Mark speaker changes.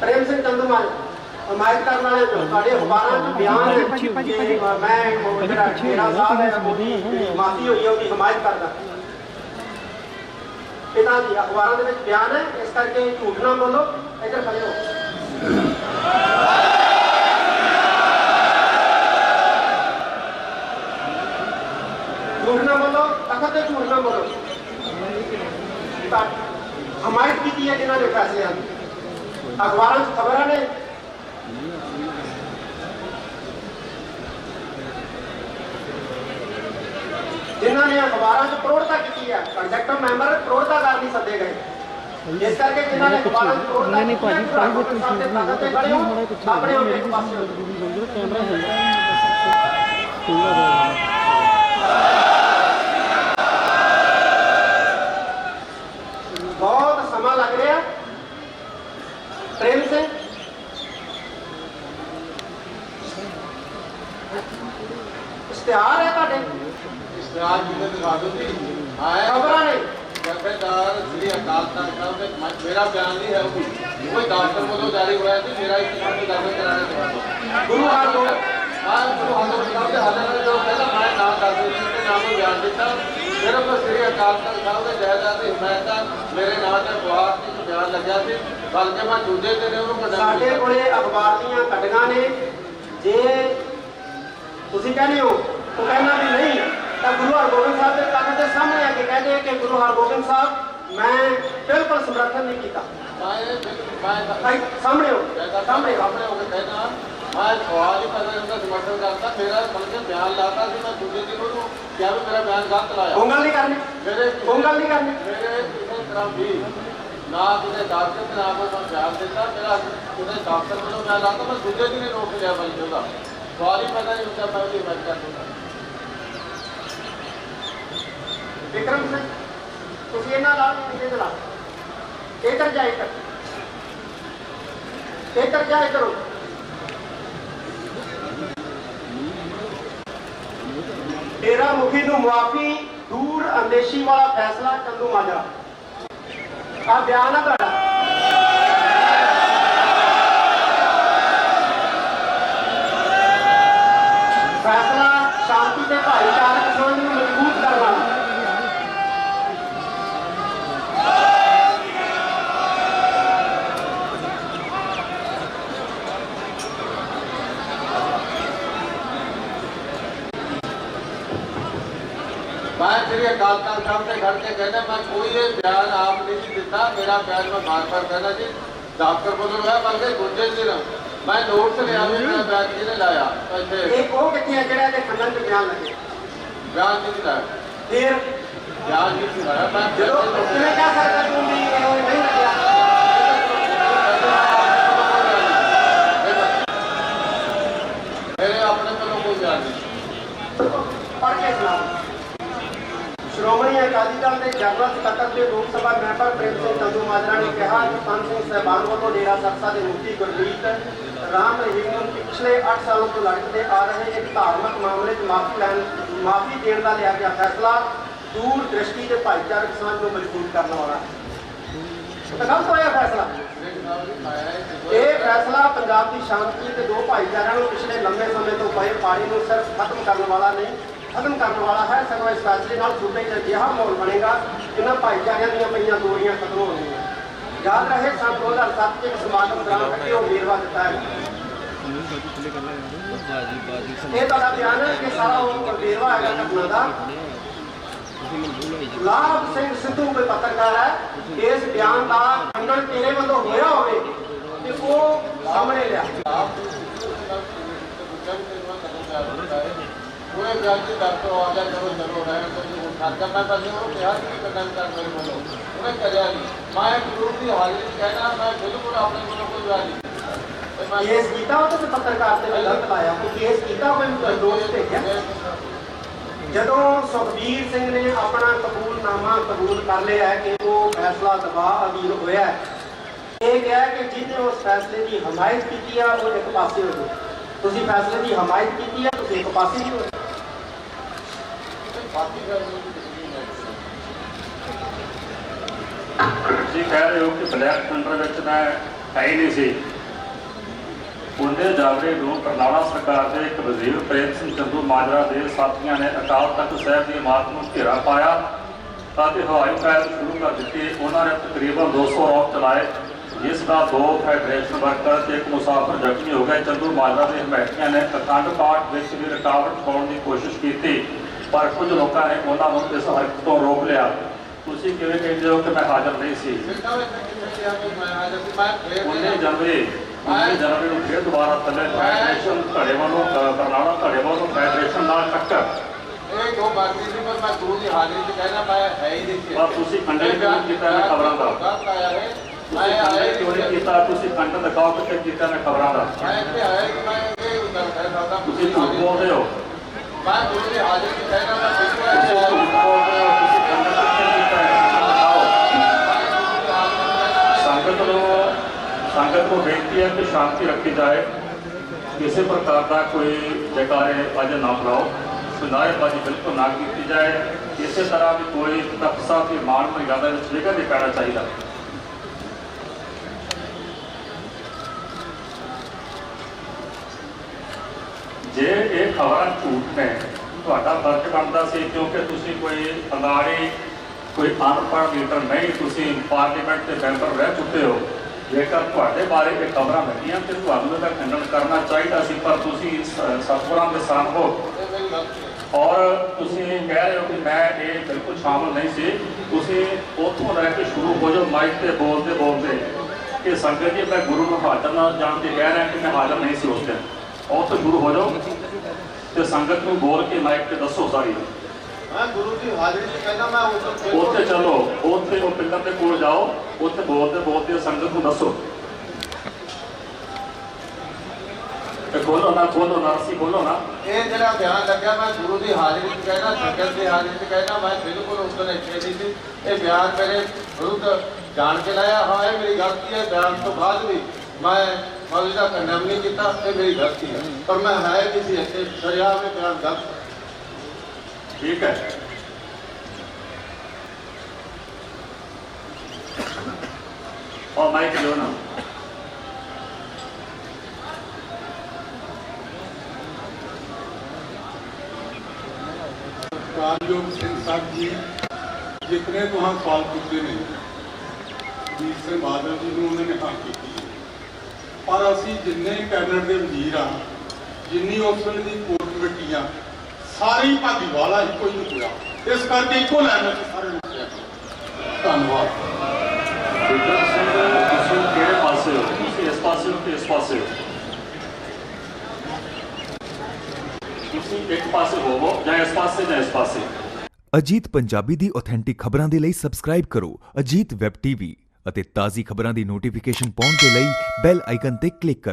Speaker 1: ਪ੍ਰੇਮ ਸਿੰਘ ਚੰਦੂਮਾਲ ਹਮਾਇਤ ਕਰਨ ਵਾਲੇ ਤੁਹਾਡੇ ਅਖਬਾਰਾਂ 'ਚ ਬਿਆਨ ਹੈ ਕਿ ਮੈਂ ਜਿਹੜਾ ਮੇਰਾ ਸਾਹਿਬ ਹੈ ਉਹਦੀ ਮਾਫੀ ਹੋਈ ਹੈ ਉਹਦੀ ਹਮਾਇਤ ਕਰਦਾ। ਪਿਤਾ ਦੀ ਅਖਬਾਰਾਂ ਦੇ ਵਿੱਚ ਬਿਆਨ ਹੈ ਇਸ ਕਰਕੇ ਝੂਠ ਨਾ ਬੋਲੋ ਇੱਧਰ ਖੜੇ ਹੋ ਝੂਠ ਨਾ ਬੋਲੋ ਤਖਤ ਤੇ ਝੂਠ ਨਾ ਬੋਲੋ ਤਾਂ ਹਮਾਇਤ ਕੀਤੀ ਹੈ ਜਿਨ੍ਹਾਂ ਦੇ ਫੈਸਲਿਆਂ ਦੀ ਅਖਬਾਰਾਂ 'ਚ ਖਬਰਾਂ ਨੇ। ਜਿਨ੍ਹਾਂ ਨੇ ਅਖਬਾਰਾਂ 'ਚ ਪ੍ਰੋੜਤਾ ਕੀਤੀ ਹੈ ਕੰਡਕਟਰ ਮੈਂਬਰ ਪ੍ਰੋੜਤਾ ਕਰ ਨਹੀਂ ਸੱਦੇ ਗਏ। ਇਸ ਕਰਕੇ ਜਿਨ੍ਹਾਂ ਨੇ ਅਖਬਾਰਾਂ 'ਚ ਪ੍ਰੋੜਤਾ
Speaker 2: ਨਹੀਂ ਭਾਜੀ ਪ੍ਰਾਈਵੇਟ ਕੋਈ ਚੀਜ਼ ਨਹੀਂ
Speaker 1: ਤਖਤ ਤੇ ਖੜੇ ਹੋ, ਆਪਣੇ ਆਪਣੇ ਪਾਸੇ ਹੋ।
Speaker 2: ਕੈਮਰਾ ਹੋਊਗਾ
Speaker 1: ਬਹੁਤ ਸਮਾਂ ਲੱਗ ਰਿਹਾ। ਪ੍ਰੇਮ ਸਿੰਘ ਇਸ਼ਤਿਹਾਰ ਹੈ ਤੁਹਾਡੇ
Speaker 3: ਇਸ਼ਤਿਹਾਰ ਜੀ ਨੇ ਦਿਖਾ ਦਿਓ ਜੀ ਆਇਆ
Speaker 1: ਖਬਰਾਂ ਨੇ
Speaker 3: ਜਥੇਦਾਰ ਸ੍ਰੀ ਅਕਾਲ ਤਖਤ ਸਾਹਿਬ ਦੇ ਮੇਰਾ ਬਿਆਨ ਨਹੀਂ ਹੈ ਉਹ ਕੋਈ ਦਫ਼ਤਰ ਵੱਲੋਂ ਜਾਰੀ ਹੋਇਆ ਸੀ ਮੇਰਾ ਇੱਕ ਨਾਮ ਦਰਜ ਕਰਾਣੇ ਚਾਹੁੰਦਾ
Speaker 1: ਗੁਰੂ ਹਰਗੋਬਿੰਦ
Speaker 3: ਹਾਂ ਗੁਰੂ ਹਰਗੋਬਿੰਦ ਸਾਹਿਬ ਦੇ ਨਾਲ ਜੋ ਪਹਿਲਾਂ ਮੈਂ ਨਾਮ ਦੱਸ ਦਿੱਤਾ ਤੇ ਨਾਮ ਬਿਆਨ ਦਿੱਤਾ ਸਿਰਫ ਸ੍ਰੀ ਅਕਾਲ ਤਖਤ ਸਾਹਿਬ ਦੇ ਜਾਇਦਾਦ ਦੀ ਹਮਾਇਤ ਦਾ ਮੇਰੇ ਨਾਂ ਤੇ ਅਖਬਾਰ ਇੱਕ ਬਿਆਨ ਲੱਗਿਆ ਸੀ। ਬਲਕਿ ਮੈਂ ਦੂਜੇ ਦਿਨ ਉਹਨੂੰ ਕੰਡੈਮ
Speaker 1: ਸਾਡੇ ਕੋਲੇ ਅਖਬਾਰ ਦੀਆਂ ਕੱਢੀਆਂ ਨੇ। ਜੇ ਤੁਸੀਂ ਕਹਿੰਦੇ ਹੋ ਉਹ ਕਹਿੰਦਾ ਵੀ ਨਹੀਂ ਤਾਂ ਗੁਰੂ ਹਰਗੋਬਿੰਦ ਸਾਹਿਬ ਦੇ ਤਖਤ ਦੇ ਸਾਹਮਣੇ ਆ ਕੇ ਕਹਦੇ ਕਿ ਗੁਰੂ ਹਰਗੋਬਿੰਦ ਸਾਹਿਬ ਮੈਂ ਬਿਲਕੁਲ ਸਮਰਥਨ ਨਹੀਂ ਕੀਤਾ।
Speaker 3: ਮੈਂ ਮੈਂ
Speaker 1: ਭਾਈ ਸਾਹਮਣੇ ਹੋ
Speaker 3: ਸਾਹਮਣੇ
Speaker 1: ਸਾਹਮਣੇ ਹੋ।
Speaker 3: ਸਾਹਮਣੇ ਹੋ ਕੇ ਕਹਿਣਾ ਮੈਂ ਸਵਾਲ ਹੀ ਪੈਦਾ ਹੁੰਦਾ ਸਮਰਥਨ ਕਰਦਾ ਮੇਰਾ ਬਲਕਿ ਬਿਆਨ ਲਾਤਾ ਸੀ ਮੈਂ ਦੂਜੇ ਦਿਨ ਉਹਨੂੰ ਕਿਹਾ ਵੀ ਮੇਰਾ ਬਿਆਨ ਗਲਤ ਲਾਇਆ।
Speaker 1: ਉਂਗਲ ਨਹੀਂ ਕਰਨੀ।
Speaker 3: ਮੇਰੇ
Speaker 1: ਉਂਗਲ ਨਹੀਂ ਕਰਨੀ।
Speaker 3: ਮੇਰੇ ਕਿਸੇ ਤਰ੍ਹਾਂ ਵੀ ਨਾ ਕਿਸੇ ਡਾਕਟਰ ਤੇ ਨਾ ਕੋਈ ਮੈਂ ਬਿਆਨ ਦਿੱਤਾ ਮੇਰਾ ਕਿਸੇ ਡਾਕਟਰ ਵੱਲੋਂ ਬਿਆਨ ਲਾਤਾ ਮੈਂ ਦੂਜੇ ਦਿਨ ਹੀ ਰੋਕ ਲਿਆ ਬਾਈ ਉਹਦਾ। ਸਵਾਲ ਹੀ ਪੈਦਾ ਨਹੀਂ ਹੁੰਦਾ ਮੈਂ ਉਹਦੀ ਮਦਦ ਕਰ
Speaker 1: ਵਿਕਰਮ ਸਿੰਘ ਤੁਸੀਂ ਇਹਨਾਂ ਨਾਲ ਕਿਹਦੇ ਨਾਲ ਇੱਧਰ ਜਾ ਇੱਧਰ ਇੱਧਰ ਜਾ ਇੱਧਰ ਹੋ। ਨੂੰ ਮੁਆਫੀ ਦੂਰ ਅੰਦੇਸ਼ੀ ਵਾਲਾ ਫੈਸਲਾ ਚੰਦੂ ਮਾਜਰਾ ਆ ਬਿਆਨ ਆ
Speaker 3: ਮੈਂ ਸ੍ਰੀ ਅਕਾਲ ਤਖਤ ਸਾਹਿਬ ਤੇ ਖੜ ਕੇ ਕਹਿੰਦਾ ਮੈਂ ਕੋਈ ਇਹ ਬਿਆਨ ਆਪ ਨਹੀਂ ਸੀ ਦਿੱਤਾ ਮੇਰਾ ਬਿਆਨ ਮੈਂ ਬਾਰ-ਬਾਰ ਕਹਿੰਦਾ ਜੀ ਡਾਕਟਰ ਕੋਲੋਂ ਹੋਇਆ ਬਲਕਿ ਦੂਜੇ ਦਿਨ ਮੈਂ ਨੋਟਸ ਲਿਆ ਮੇਰਾ ਬਿਆਨ ਕਿਹਨੇ ਲਾਇਆ? ਇੱਥੇ
Speaker 1: ਇਹ ਉਹ ਕਿੱਥੇ ਜਿਹੜਾ ਇਹਦੇ ਖੰਡਨ ਚ ਬਿਆਨ ਲੱਗੇ?
Speaker 3: ਬਿਆਨ ਨਹੀਂ ਲਾਇਆ?
Speaker 1: ਫਿਰ
Speaker 3: ਬਿਆਨ ਸੀ ਲਾਇਆ? ਮੈਂ
Speaker 1: ਜਦੋਂ ਕਿਵੇਂ ਕਹਿ ਸਕਦਾ ਤੂੰ ਵੀ ਇਹ ਨਹੀਂ ਲੱਗਿਆ
Speaker 3: ਮੇਰੇ ਆਪਣੇ ਕੋਲੋਂ ਕੋਈ ਬਿਆਨ ਨਹੀਂ
Speaker 1: ਪੜ੍ਹ ਕੇ ਸੁਣਾਓ ਸ਼੍ਰੋਮਣੀ ਅਕਾਲੀ ਦਲ ਦੇ ਜਨਰਲ ਸਕੱਤਰ ਤੇ ਲੋਕ ਸਭਾ ਮੈਂਬਰ ਪ੍ਰੇਮ ਸਿੰਘ ਚੰਦੂ ਮਾਜਰਾ ਨੇ ਕਿਹਾ ਕਿ ਪੰਜ ਸਿੰਘ ਸਹਿਬਾਨ ਵੱਲੋਂ ਡੇਰਾ ਸਰਸਾ ਦੇ ਮੁਖੀ ਗੁਰਮੀਤ ਰਾਮ ਰਹੀਮ ਨੂੰ ਪਿਛਲੇ 8 ਸਾਲਾਂ ਤੋਂ ਲੜਕਦੇ ਆ ਰਹੇ ਇੱਕ ਧਾਰਮਿਕ ਮਾਮਲੇ 'ਚ ਮਾਫੀ ਲੈਣ, ਮਾਫੀ ਦੇਣ ਦਾ ਲਿਆ ਗਿਆ ਫੈਸਲਾ। ਦੂਰ ਦ੍ਰਿਸ਼ਟੀ ਤੇ ਭਾਈਚਾਰਕ ਸਾਂਝ ਨੂੰ ਮਜ਼ਬੂਤ ਕਰਨ ਵਾਲਾ। ਤਾਂ ਗਲਤ ਹੋਇਆ ਫੈਸਲਾ। ਇਹ ਫੈਸਲਾ ਪੰਜਾਬ ਦੀ ਸ਼ਾਂਤੀ ਤੇ ਦੋ ਭਾਈਚਾਰਿਆਂ ਨੂੰ ਪਿਛਲੇ ਲੰਬੇ ਸਮੇਂ ਤੋਂ ਪਏ ਪਾਣੀ ਨੂੰ ਸਿਰਫ ਖਤਮ ਕਰਨ ਵਾਲਾ ਨਹੀਂ ਖਤਮ ਕਰਨ ਵਾਲਾ ਹੈ। ਸਗੋਂ ਇਸ ਫੈਸਲੇ ਨਾਲ ਸੂਬੇ 'ਚ ਅਜਿਹਾ ਮਾਹੌਲ ਬਣੇਗਾ ਇਹਨਾਂ ਭਾਈਚਾਰਿਆਂ ਦੀਆਂ ਪਈਆਂ ਦੂਰੀਆਂ ਖਤਮ ਹੋਣਗੀਆਂ। ਯਾਦ ਰਹੇ ਸੰਨ 2007 'ਚ ਇੱਕ ਸਮਾਗਮ ਦੌਰਾਨ ਕੱਢੇ ਉਹ ਵੇਰਵਾ ਦਿੱਤਾ ਹੈ। ਇਹ ਤੁਹਾਡਾ ਬਿਆਨ ਹੈ ਕਿ ਸਾਰਾ ਉਹ ਵੇਰਵਾ ਹੈਗਾ ਘਟਨਾ ਦਾ। ਲਾਭ ਸਿੰਘ ਸਿੱਧੂ ਕੋਈ ਪੱਤਰਕਾਰ ਹੈ। ਇਸ ਬਿਆਨ ਦਾ ਖੰਡਨ ਤੇਰੇ ਵੱਲੋਂ ਹੋਇਆ ਹੋਵੇ ਤੇ ਉਹ ਸਾਹਮਣੇ ਲਿਆ।
Speaker 3: ਪੂਰੇ ਵਿਆਜ ਦੇ ਦਰ ਤੋਂ ਆ ਜਾ ਕਰੋ ਚਲੋ ਰਹਿਣ ਤੋਂ ਜੀ ਹੁਣ ਖਰਚਾ ਮੈਂ ਬਸ ਉਹਨੂੰ ਕਿਹਾ ਕਿ ਕੰਡਮ ਕਰ ਮੇਰੇ ਵੱਲੋਂ ਉਹਨੇ ਕਰਿਆ ਨਹੀਂ ਮੈਂ ਗਰੂਪ ਦੀ ਹਾਜ਼ਰੀ ਚ ਕਹਿਣਾ ਮੈਂ ਬਿਲਕੁਲ ਆਪਣੇ ਕੋਲੋਂ ਕੋਈ ਵਿਆਜ ਨਹੀਂ ਤੇ ਮੈਂ
Speaker 1: ਕੇਸ ਕੀਤਾ ਉਹ ਤੇ ਪੱਤਰਕਾਰ ਤੇ ਵੀ ਗਲਤ ਲਾਇਆ ਕੋਈ ਕੇਸ ਕੀਤਾ ਕੋਈ ਦੋਸ਼ ਭੇਜਿਆ ਜਦੋਂ ਸੁਖਬੀਰ ਸਿੰਘ ਨੇ ਆਪਣਾ ਕਬੂਲਨਾਮਾ ਕਬੂਲ ਕਰ ਲਿਆ ਹੈ ਕਿ ਉਹ ਫੈਸਲਾ ਦਬਾਅ ਅਧੀਨ ਹੋਇਆ ਹੈ ਇਹ ਕਿਹਾ ਕਿ ਜਿਹਨੇ ਉਸ ਫੈਸਲੇ ਦੀ ਹਮਾਇਤ ਕੀਤੀ ਆ ਉਹ ਇੱਕ ਪਾਸੇ ਹੋ ਜਾਓ ਤੁਸੀਂ ਫੈਸਲੇ ਦੀ ਹਮਾਇਤ ਕੀਤੀ ਆ ਤੁਸੀਂ ਇੱਕ ਪਾਸੇ ਹੀ ਹੋ ਜਾਓ।
Speaker 3: ਬਾਕੀ ਗੱਲ ਨਹੀਂ ਕਿਸੇ ਦੀ ਨਹੀਂ
Speaker 4: ਤੁਸੀਂ ਕਹਿ ਰਹੇ ਹੋ ਕਿ ਬਲੈਕ ਥੰਡਰ ਵਿੱਚ ਮੈਂ ਹੈ ਹੀ ਨਹੀਂ ਸੀ। ਉਹਦੇ ਜਾਗਰੇ ਨੂੰ ਕਰਨਾਲਾ ਸਰਕਾਰ ਦੇ ਇੱਕ ਵਜ਼ੀਰ ਪ੍ਰੇਮ ਸਿੰਘ ਚੰਦੂ ਮਾਜਰਾ ਦੇ ਸਾਥੀਆਂ ਨੇ ਅਕਾਲ ਤਖਤ ਸਾਹਿਬ ਦੀ ਇਮਾਰਤ ਨੂੰ ਘੇਰਾ ਪਾਇਆ ਅਤੇ ਹਵਾਈ ਫਾਇਰ ਸ਼ੁਰੂ ਕਰ ਦਿੱਤੀ। ਉਹਨਾਂ ਨੇ ਤਕਰੀਬਨ 200 ਰੌਕ ਚਲਾਏ। ਜਿਸ ਦਾ ਦੋ ਫੈਡਰੇਸ਼ਨ ਵਰਕਰ ਤੇ ਇੱਕ ਮੁਸਾਫਰ ਜ਼ਖਮੀ ਹੋ ਗਏ। ਚੰਦੂ ਮਾਜਰਾ ਦੇ ਹਮਾਇਤੀਆਂ ਨੇ ਅਖੰਡ ਪਾਠ ਵਿੱਚ ਵੀ ਰੁਕਾਵਟ ਪਾਉਣ ਦੀ ਕੋਸ਼ਿਸ਼ ਕੀਤੀ। ਪਰ ਕੁਝ ਲੋਕਾਂ ਨੇ ਉਹਨਾਂ ਨੂੰ ਇਸ ਹਰਕਤ ਤੋਂ ਰੋਕ ਲਿਆ। ਤੁਸੀਂ ਕਿਵੇਂ ਕਹਿੰਦੇ ਹੋ ਕਿ ਮੈਂ ਹਾਜ਼ਰ ਨਹੀਂ ਸੀ?
Speaker 3: ਸਿੱਧਾ ਵਿੱਚ ਕਿੱਥੇ ਗਿਆ ਕਿ ਮੈਂ ਹਾਜ਼ਰ ਸੀ ਮੈਂ ਫੇਰ
Speaker 4: ਉਹਨੇ ਜਨਵਰੀ ਉਹਨੇ ਜਨਵਰੀ ਨੂੰ ਫਿਰ ਦੁਬਾਰਾ ਥੱਲੇ ਫੈਡਰੇਸ਼ਨ ਧੜੇ ਵੱਲੋਂ ਅ, ਬਰਨਾਲਾ ਧੜੇ ਵੱਲੋਂ ਫੈਡਰੇਸ਼ਨ ਨਾਲ ਟੱਕਰ।
Speaker 3: ਇਹ ਦੋ ਬਾਕੀ ਸੀ ਪਰ ਮੈਂ ਗੁਰੂ ਦੀ ਹਾਜ਼ਰੀ 'ਚ ਕਹਿਣਾ ਮੈਂ ਹੈ ਹੀ ਨਹੀਂ ਸੀ।
Speaker 4: ਪਰ ਤੁਸੀਂ ਖੰਡਨ ਕਿਉਂ ਕੀਤਾ ਖਬਰਾਂ ਦਾ?
Speaker 3: ਮੈਂ ਆਇਆ
Speaker 4: ਕਿਉਂ ਨਹੀਂ ਕੀਤਾ? ਤੁਸੀਂ ਖੰਡਨ ਦਿਖਾਓ ਕਿ ਕੀਤਾ ਮੈਂ ਖਬਰਾਂ ਦਾ?
Speaker 3: ਮੈਂ ਇੱਥੇ ਆਇਆ ਕਿ ਮੈਂ ਇਹ ਉੱਤਰ ਕਹਿ ਸਕਦਾ
Speaker 4: ਤੁਸੀਂ ਝੂਠ ਬੋਲਦੇ ਹੋ।
Speaker 3: ਮੈਂ ਗੁਰੂ ਦੀ ਹਾਜ਼ਰੀ 'ਚ ਮੈਂ ਬਿਲਕੁਲ
Speaker 4: ਤੁਸੀਂ
Speaker 3: ਇੱਥੇ
Speaker 4: ਝੂਠ ਬੋਲਦੇ ਹੋ ਤੁਸੀਂ ਖੰਡਨ ਕਿੱਥੇ ਕੀਤਾ ਹੈ ਦਿਖਾਓ ਸੰਗਤ ਨੂੰ ਸੰਗਤ ਨੂੰ ਬੇਨਤੀ ਹੈ ਕਿ ਸ਼ਾਂਤੀ ਰੱਖੀ ਜਾਏ। ਕਿਸੇ ਪ੍ਰਕਾਰ ਦਾ ਕੋਈ ਜੈਕਾਰੇ ਅੱਜ ਨਾ ਬੁਲਾਓ ਸੁਨਾਏਬਾਜ਼ੀ ਬਿਲਕੁਲ ਨਾ ਕੀਤੀ ਜਾਏ। ਇਸੇ ਤਰ੍ਹਾਂ ਵੀ ਕੋਈ ਤਖਸਾ ਤੇ ਮਾਨ ਮਰਿਆਦਾ ਵਿੱਚ ਜਗ੍ਹਾ ਨਹੀਂ ਪੈਣਾ ਚਾਹੀਦਾ ਜੇ ਇਹ ਖਬਰਾਂ ਝੂਠ ਨੇ, ਤੁਹਾਡਾ ਫਰਜ਼ ਬਣਦਾ ਸੀ ਕਿਉਂਕਿ ਤੁਸੀਂ ਕੋਈ ਅੰਗਾੜੀ ਕੋਈ ਅਨਪੜ੍ਹ ਲੀਡਰ ਨਹੀਂ, ਤੁਸੀਂ ਪਾਰਲੀਮੈਂਟ ਦੇ ਮੈਂਬਰ ਰਹਿ ਚੁੱਕੇ ਹੋ। ਜੇਕਰ ਤੁਹਾਡੇ ਬਾਰੇ ਇਹ ਖਬਰਾਂ ਲੱਗੀਆਂ ਤੇ ਤੁਹਾਨੂੰ ਇਹਦਾ ਖੰਡਨ ਕਰਨਾ ਚਾਹੀਦਾ ਸੀ, ਪਰ ਤੁਸੀਂ ਸ- ਦੇ ਸਨ ਹੋ। ਔਰ ਤੁਸੀਂ ਕਹਿ ਰਹੇ ਹੋ ਕਿ ਮੈਂ ਇਹ ਬਿਲਕੁਲ ਸ਼ਾਮਲ ਨਹੀਂ ਸੀ। ਤੁਸੀਂ ਉੱਥੋਂ ਲੈ ਕੇ ਸ਼ੁਰੂ ਹੋ ਜਾਓ, ਮਾਈਕ ਤੇ ਬੋਲਦੇ ਬੋਲਦੇ ਕਿ ਸੰਗਤ ਜੀ, ਮੈਂ ਗੁਰੂ ਨੂੰ ਹਾਜ਼ਰ ਨਾਲ ਜਾਣ ਕੇ ਕਹਿ ਰਿਹਾ ਕਿ ਮੈਂ ਹਾਜ਼ਰ ਨਹੀਂ ਸੀ ਉਸ ਦਿਨ। ਉੱਥੋਂ ਸ਼ੁਰੂ ਹੋ ਜਾਓ ਤੇ ਸੰਗਤ ਨੂੰ ਬੋਲ ਕੇ ਮਾਈਕ ਤੇ ਦੱਸੋ ਸਾਰੀ।
Speaker 3: ਮੈਂ ਗੁਰੂ ਦੀ ਹਾਜ਼ਰੀ 'ਚ ਕਹਿਣਾ ਮੈਂ ਉੱਤਰ
Speaker 4: ਉੱਥੇ ਚਲੋ ਉੱਥੇ ਉਹ ਪਿੰਡਾਂ ਦੇ ਕੋਲ ਜਾਓ ਉੱਥੇ ਬੋਲਦੇ ਬੋਲਦੇ ਸੰਗਤ ਨੂੰ ਦੱਸੋ। ਤੇ ਖੋਲੋ ਨਾ ਖੋਲੋ ਨਾ ਅਸੀਂ ਖੋਲੋ ਨਾ।
Speaker 3: ਇਹ ਜਿਹੜਾ ਬਿਆਨ ਲੱਗਿਆ, ਮੈਂ ਗੁਰੂ ਦੀ ਹਾਜ਼ਰੀ ਵਿੱਚ ਕਹਿਣਾ ਸੰਗਤ ਦੀ ਹਾਜ਼ਰੀ ਵਿੱਚ ਕਹਿਣਾ ਮੈਂ ਬਿਲਕੁਲ ਉਸ ਦਿਨ ਇੱਥੇ ਨਹੀਂ ਸੀ। ਇਹ ਬਿਆਨ ਮੇਰੇ ਵਿਰੁੱਧ ਜਾਣ ਕੇ ਲਾਇਆ। ਹਾਂ ਮੇਰੀ ਗਲਤੀ ਹੈ। ਬਿਆਨ ਤੋਂ ਬਾਅਦ ਵੀ ਮੈਂ ਮੌਲਵੀ ਦਾ ਕੰਡਮ ਨਹੀਂ ਕੀਤਾ, ਇਹ ਮੇਰੀ ਗਲਤੀ ਹੈ। ਪਰ ਮੈਂ ਹੈ ਕਿ ਸੀ ਇੱਥੇ ਸਰਿਆ ਵਿੱਚ ਬਿਆਨ ਗਲਤ
Speaker 4: ਠੀਕ ਹੈ। ਉਹ ਮਾਈਕ ਲੋ
Speaker 5: ਕਾਰਯੋਗ ਸਿੰਘ ਸਾਹਿਬ ਜੀ, ਜਿਤਨੇ ਤੁਹਾਂ ਸਵਾਲ ਕੀਤੇ ਨੇ ਵੀਰ ਸਿੰਘ ਬਾਦਲ ਜੀ ਨੂੰ ਉਹਨਾਂ ਨੇ ਹਾਂ ਕੀਤੀ ਪਰ ਅਸੀਂ ਜਿੰਨੇ ਕੈਬਨਿਟ ਦੇ ਵਜ਼ੀਰ ਆ ਜਿੰਨੀ ਉਸ ਵੇਲੇ ਦੀ ਕੋਰ ਕਮੇਟੀਆਂ ਸਾਰੀ ਭਾਗੀ ਵਾਲਾ ਇੱਕੋ ਹੀ ਨਿਕਲਿਆ ਇਸ ਕਰਕੇ ਇੱਕੋ ਲੈਣ ਵਿੱਚ ਸਾਰੇ ਨਿਕਲਿਆ ਧੰਨਵਾਦ।
Speaker 4: ਵਿਕਰਮ ਸਿੰਘ ਤੁਸੀਂ ਕਿਹੜੇ ਪਾਸੇ ਹੋ? ਤੁਸੀਂ ਇਸ ਪਾਸੇ ਹੋ ਕਿ ਇਸ ਪਾਸੇ ਹੋ? ਇੱਕ ਪਾਸੇ ਹੋਵੋ ਜਾਂ ਇਸ ਪਾਸੇ ਜਾਂ ਇਸ ਪਾਸੇ
Speaker 6: ਅਜੀਤ ਪੰਜਾਬੀ ਦੀ ਆਥੈਂਟਿਕ ਖਬਰਾਂ ਦੇ ਲਈ ਸਬਸਕ੍ਰਾਈਬ ਕਰੋ ਅਜੀਤ ਵੈਬ ਟੀਵੀ ਅਤੇ ਤਾਜ਼ੀ ਖਬਰਾਂ ਦੀ ਨੋਟੀਫਿਕੇਸ਼ਨ ਪਾਉਣ ਦੇ ਲਈ ਬੈਲ ਆਈਕਨ ਤੇ ਕਲਿੱਕ ਕਰੋ।